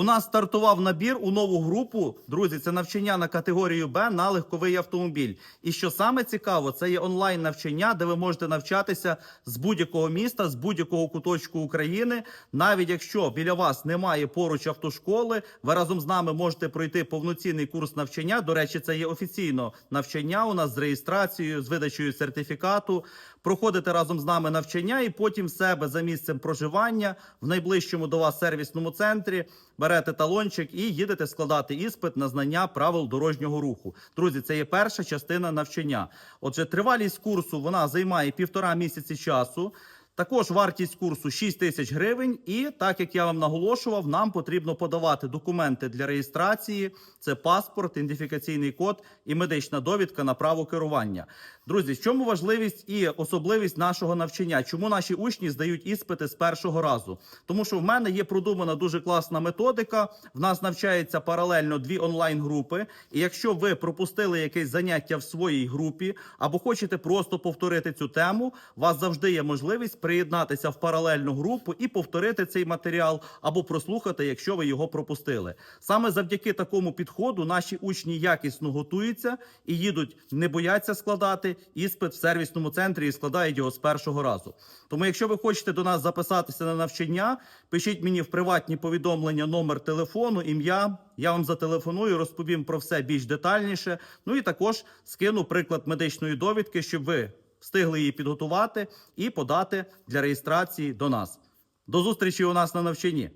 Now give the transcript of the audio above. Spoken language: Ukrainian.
У нас стартував набір у нову групу. Друзі, це навчання на категорію Б на легковий автомобіль. І що саме цікаво, це є онлайн навчання, де ви можете навчатися з будь-якого міста, з будь-якого куточку України. Навіть якщо біля вас немає поруч автошколи, ви разом з нами можете пройти повноцінний курс навчання. До речі, це є офіційно навчання у нас з реєстрацією, з видачею сертифікату. Проходите разом з нами навчання, і потім себе за місцем проживання в найближчому до вас сервісному центрі берете талончик і їдете складати іспит на знання правил дорожнього руху. Друзі, це є перша частина навчання. Отже, тривалість курсу вона займає півтора місяці часу. Також вартість курсу 6 тисяч гривень. І так як я вам наголошував, нам потрібно подавати документи для реєстрації: це паспорт, ідентифікаційний код і медична довідка на право керування. Друзі, в чому важливість і особливість нашого навчання? Чому наші учні здають іспити з першого разу? Тому що в мене є продумана дуже класна методика. В нас навчається паралельно дві онлайн-групи. І якщо ви пропустили якесь заняття в своїй групі або хочете просто повторити цю тему, у вас завжди є можливість приєднатися в паралельну групу і повторити цей матеріал або прослухати, якщо ви його пропустили. Саме завдяки такому підходу наші учні якісно готуються і їдуть, не бояться складати іспит в сервісному центрі і складають його з першого разу. Тому, якщо ви хочете до нас записатися на навчання, пишіть мені в приватні повідомлення номер телефону, ім'я. Я вам зателефоную, розповім про все більш детальніше. Ну і також скину приклад медичної довідки, щоб ви встигли її підготувати і подати для реєстрації до нас. До зустрічі у нас на навчанні.